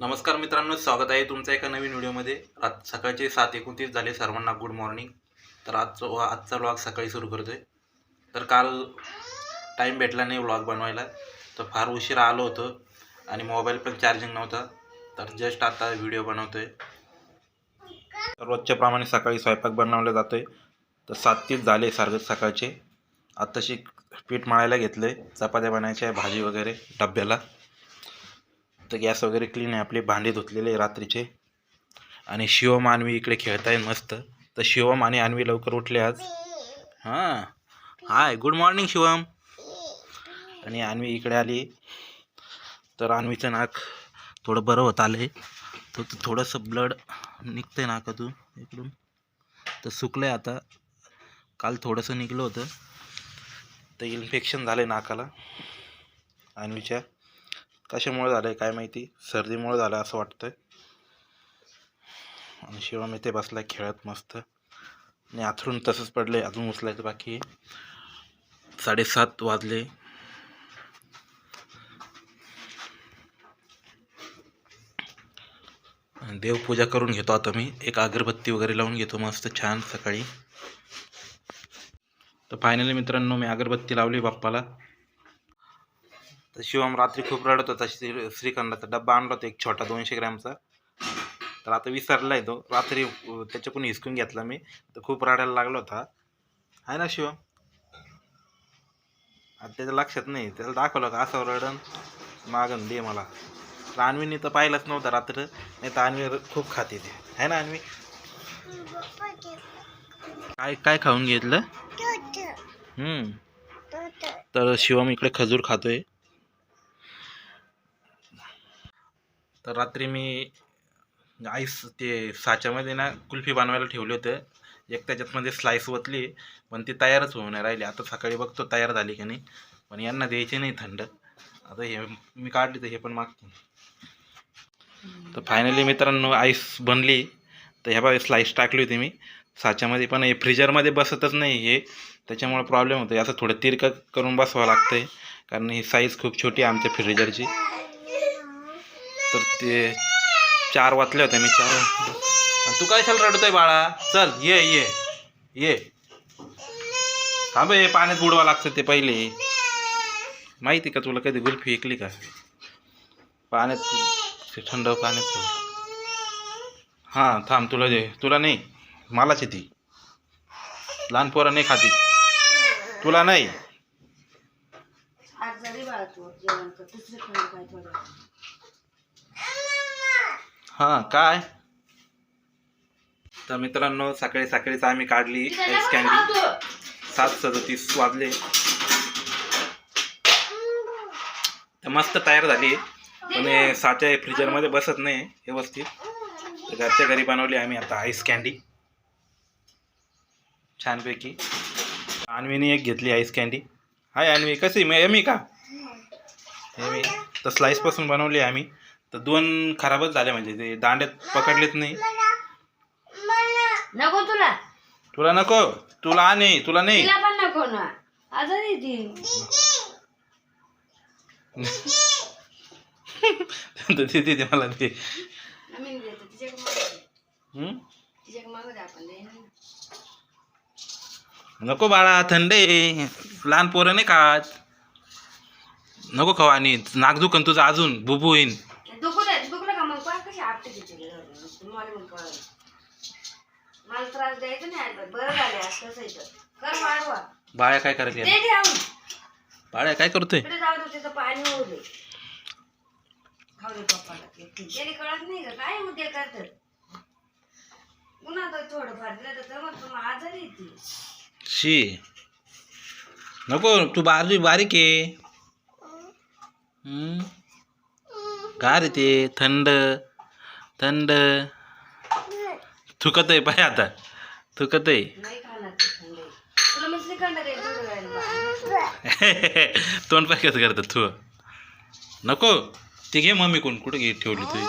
नमस्कार मित्रांनो स्वागत आहे तुमचं एका नवीन व्हिडिओमध्ये. रात सकाळचे सात एकोणतीस झाले सर्वांना गुड मॉर्निंग तर आजचं आजचा व्लॉग सकाळी सुरू करतोय. तर काल टाईम भेटला नाही व्लॉग बनवायला. तर फार उशीर आलो होतो आणि मोबाईल पण चार्जिंग नव्हता. तर जस्ट आता व्हिडिओ बनवतोय. तर रोजच्या प्रमाणे सकाळी स्वयंपाक बनवला जातोय. तर सात तीस झाले सारखं सकाळचे. आत्ताशी पीठ मळायला घेतलं आहे चपात्या बनायच्या भाजी वगैरे डब्याला. तर गॅस वगैरे क्लीन आहे. आपले भांडे धुतलेले रात्रीचे. आणि शिवम आणवी इकडे खेळताय मस्त. तर शिवम आणि आणवी लवकर उठले आज. हां. Hi good morning Shivam. आणि आणवी इकडे आली. तर आणवीचं नाक थोडं बरं होत आलं आहे तर थोडंसं ब्लड निघतं आहे नाकातून इकडून. तर सुकलं आहे आता. काल थोडंसं निघलं होतं. तर इन्फेक्शन झालं आहे नाकाला. आणवीच्या कशामुळे झालं आहे काय माहिती? सर्दीमुळे झालं असं वाटतं आणि शिवम इथे बसला खेळत मस्त. आणि आथरून तसंच पडले अजून उचलायचं बाकी साडेसात वाजले. देवपूजा करून घेतो आता मी. एक अगरबत्ती वगैरे लावून घेतो मस्त छान सकाळी. तर फायनली मित्रांनो मी अगरबत्ती लावली बाप्पाला. तर शिवम रात्री खूप रडत होता श्री श्रीखंडाचा. डब्बा आणला होता एक छोटा दोनशे ग्रॅमचा. तर आता विसरला आहे तो. रात्री त्याच्याकडून हिसकून घेतला मी. तर खूप रडायला लागला होता. आहे ना शिवम? आता त्याच्या लक्षात नाही. त्याला दाखवलं का असं रडन? मागन दे मला. तर अन्वीने तर पाहिलंच नव्हतं रात्र. नाही तर अन्वी खूप खाते ते. आहे ना अन्वी काय काय खाऊन घेतलं? हम्म. तर शिवम इकडे खजूर खातोय. तर रात्री मी आईस ते साच्यामध्ये ना कुल्फी बनवायला ठेवले होते. एक त्याच्यातमध्ये स्लाईस ओतली पण ती तयारच होऊन राहिली. आता सकाळी बघतो तयार झाली की नाही. पण यांना द्यायची नाही थंड. आता हे मी काढली तर हे पण मागतो तर फायनली मित्रांनो आईस बनली. तर ह्या बाबा स्लाईस टाकली होती मी. साच्यामध्ये पण हे फ्रीजरमध्ये बसतच नाही हे. त्याच्यामुळे प्रॉब्लेम होतो असं थोडं तिरकं करून बसवावं लागतं आहे कारण ही साईज खूप छोटी आहे आमच्या फ्रीजरची तर ते चार वाचले होते मी चार आणि तू काय चाल रडतोय बाळा? चल ये ये ये. थांब हे पाण्यात बुडवा लागतं ते पहिले. माहिती का तुला कधी गुल्फी ऐकली का? पाण्यात ते थंड पाण्यात ठेव. हां थांब तुला दे. तुला नाही मलाच येते लहान पोरं नाही खाती. तुला नाही आज झाली बाळा तू जेवण कर दुसरं खाऊ काय थोडं हां काय? तर मित्रांनो सकाळी सकाळीच आम्ही काढली आईस कॅन्डी सात सदतीस वाजले. तर मस्त तयार झाली. पण हे साच्या फ्रीजरमध्ये बसत नाही व्यवस्थित. तर घरच्या घरी बनवली आम्ही आता आईस कॅन्डी छानपैकी. अन्वीने एक घेतली आईस कॅन्डी हाय अन्वी कशी मी एमी का? एमी तर स्लाईसपासून बनवली आम्ही. तर दोन खराबच झाले म्हणजे ते दांड्यात पकडलेच नाही. नको तुला. तुला नको. तुला आणि तुला नाही. तिला पण नको ना. आजारी ती. तर ते दे मला ते आम्ही देतो मागू दे. आपण दे. ना. नको बाळा थंड. लहान पोरं नाही खात. नको खाऊ आणि नाक दुखन तुझं अजून बुबू होईन दुखू दे दुखलं का मग पहा कशी आपटे तिथे मला मग कळलं मला त्रास द्यायचा नाही आता बरं झाले आज कसं इथं. कर वाढवा बाळ्या काय करते ते ठेवून बाळ्या काय करतोय? इकडे जाऊ दे तिथं पाणी होऊ दे. खाऊ दे पप्पाला ते. त्याने कळत नाही का काय उद्या करतात? पुन्हा तो थोडंफार दिलं तर मग तुम्हाला आजारी येते शी. नको तू बारी बारीक आहे. हम्म? गार आहे ते. थंड. थंड. थुकत आहे पाय आता. थुकत आहे. मी तोंड पाय कसं करतात तू. नको. ती घे मम्मी कोण कुठं घे ठेवली तुझी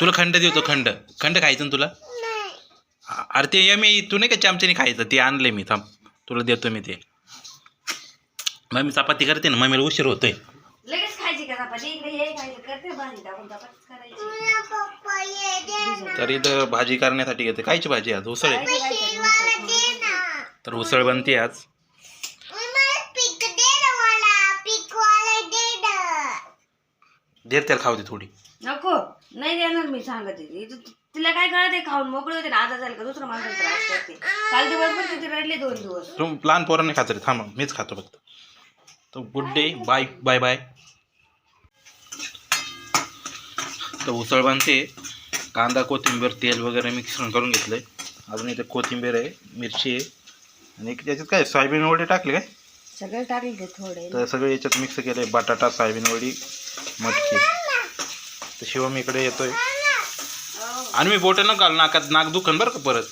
तुला खंड देतो खंड. खंड खायचं ना तुला? अरे ते यमी तू नाही का चमच्याने खायचं? ते आणले मी थांब. तुला देतो मी ते. मम्मी चपाती करते ना मम्मीला उशीर होतोय. इकडे ये करते भाजी टाकून करायची तर इथं भाजी करण्यासाठी घेते. कायची भाजी आज? उसळ आहे. तर उसळ बनते आज. देत त्याला खाऊ दे थोडी. नको. नाही देणार मी सांगते. ती. तु- तिला काय कळत खाऊन मोकळे होते ना आता झालं का दुसरं माणसाला त्रास करते. काल दिवसभर तिथे रडले दोन दिवस. तुम लहान पोरांनी खात रे थांबा मीच खातो फक्त. तर good day bye bye bye तर उसळ बनते कांदा कोथिंबीर तेल वगैरे मिक्सर करून घेतलंय. अजून इथे कोथिंबीर आहे मिरची आहे. आणि त्याच्यात काय सोयाबीन वडे टाकले काय? सगळं टाकले ते थोडे. तर सगळे याच्यात मिक्स केले बटाटा सोयाबीन वडी मटकी. तर शिवम इकडे येतोय. आणि मी बोटे न घाल नाकात नाक दुखन बरं का परत?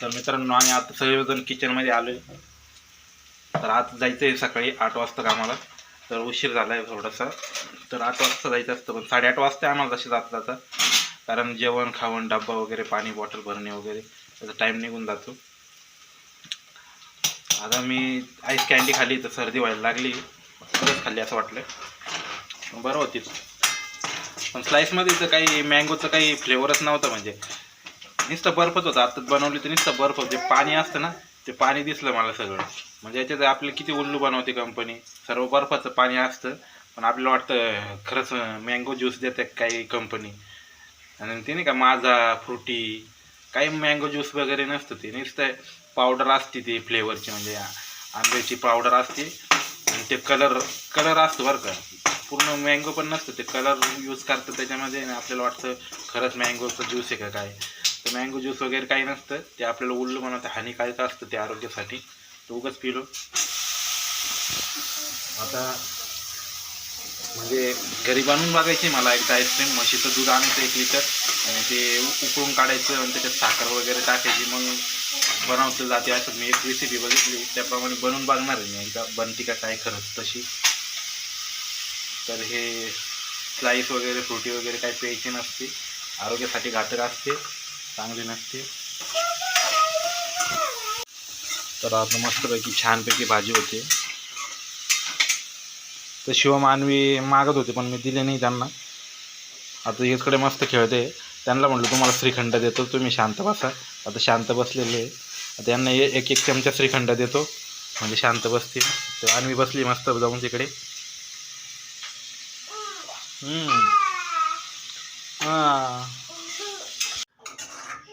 तर मित्रांनो आम्ही आता सगळेजण किचनमध्ये आलोय. तर आज जायचं आहे सकाळी आठ वाजता कामाला. तर उशीर झाला आहे थोडासा. तर आठ वाजता जायचं असतं पण साडेआठ वाजता आम्हाला जसे जात जातं. कारण जेवण खावण डब्बा वगैरे पाणी बॉटल भरणे वगैरे त्याचा टाईम निघून जातो. आता मी आईस कॅन्डी खाली तर सर्दी व्हायला लागली. खरंच खाल्ली असं वाटलं. बरं होती. पण स्लाईसमध्ये तर काही मँगोचं काही फ्लेवरच नव्हतं म्हणजे. नुसतं बर्फच होता. आत्ताच बनवली तर नुसतं बर्फ जे पाणी असतं ना ते पाणी दिसलं मला सगळं. म्हणजे याच्यात आपले किती उल्लू बनवते कंपनी सर्व बर्फाचं पाणी असतं पण आपल्याला वाटतं खरंच मँगो ज्यूस देते काही कंपनी आणि ते नाही का माझा फ्रुटी काही मँगो ज्यूस वगैरे नसतं ते. नुसतं पावडर असते ती फ्लेवरची म्हणजे आंब्याची पावडर असते. आणि ते कलर कलर असतो बरं का. पूर्ण मँगो पण नसतं ते कलर यूज करतं त्याच्यामध्ये. आणि आपल्याला वाटतं खरंच मँगोचं ज्यूस आहे का काय? तर मँगो ज्यूस वगैरे काही नसतं. ते आपल्याला उरलं बनवतं हानिकारक असतं ते आरोग्यासाठी. तो उगाच पिलो. आता म्हणजे घरी बनवून बघायची मला एकदा आईस्क्रीम म्हशीचं दूध आणायचं एक लिटर आणि ते उकळून काढायचं आणि त्याच्यात साखर वगैरे टाकायची. मग बनवतं जाते असं मी एक रेसिपी बघितली. त्याप्रमाणे बनवून बघणार आहे मी एकदा. बनती का काय खरंच तशी. तर हे स्लाईस वगैरे फ्रुटी वगैरे काही प्यायची नसते. आरोग्यासाठी घातक असते. चांगली नसते. तर आता मस्तपैकी छानपैकी भाजी होते. तर शिवमानवी मागत होते पण मी दिले नाही त्यांना. आता इकडे मस्त खेळते. त्यांना म्हटलं तुम्हाला श्रीखंड देतो तुम्ही शांत बसा. आता शांत बसलेले आहे. आता यांना एक एक चमचा श्रीखंड देतो. म्हणजे शांत बसतील. तर आणवी बसली मस्त जाऊन तिकडे. हां हा.